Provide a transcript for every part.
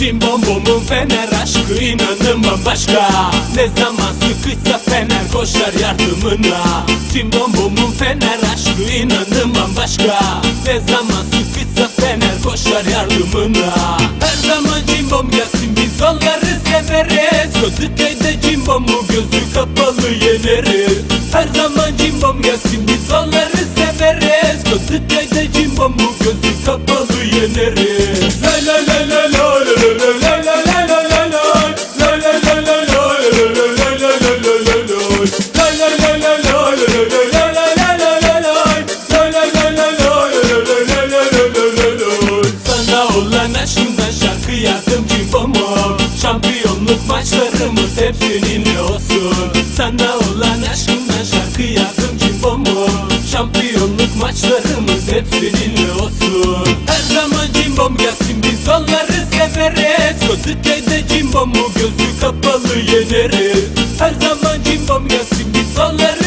Cimbombomun fener aşkı inanın bambaşka Ne zaman sıkışsa fener koşar yardımına. Cimbombomun fener aşkı inanın bambaşka Ne zaman sıkışsa fener koşar yardımına. Sitede cimbamı gözü kapalı yeneriz Her zaman cimbam gelsin biz alırız. Ben aşkımdan şarkı yazdım ki bombo Şampiyonluk maçlarımız hep seninle olsun. Her zaman cimbom gelsin biz onları severiz. Gözükeyde cimbomu gözü kapalı yeneriz. Her zaman cimbom gelsin biz onları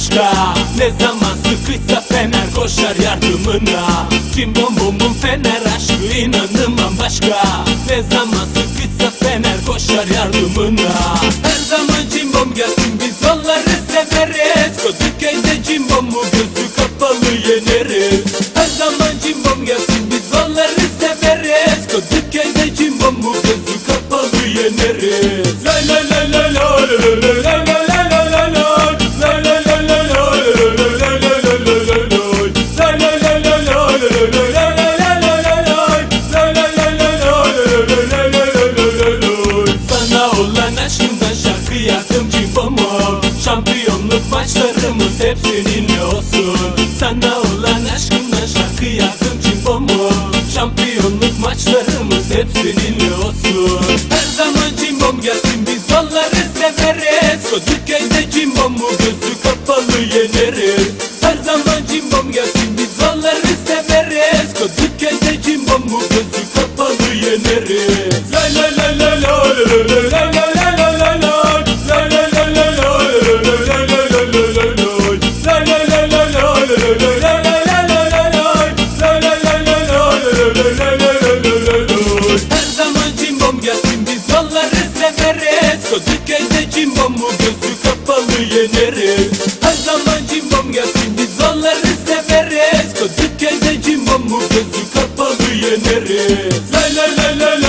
aşka Ne zaman sıkıysa fener koşar yardımına. Kim bom bomun fener aşkı inanımam başka? Ne zaman sıkıysa fener koşar yardımına. Her zaman cimbom gelsin biz onları severiz. Kadıköy'de cimbomu gözü kapalı yeneriz. Her zaman cimbom gelsin biz onları severiz. Kadıköy'de cimbomu gözü kapalı yeneriz. Lay lay Gözü köyde cimbom bu gözü kapalı yeneriz. Her zaman cimbom gelsin biz onları severiz. Gözü köyde cimbom gözü kapalı yeneriz. La la la la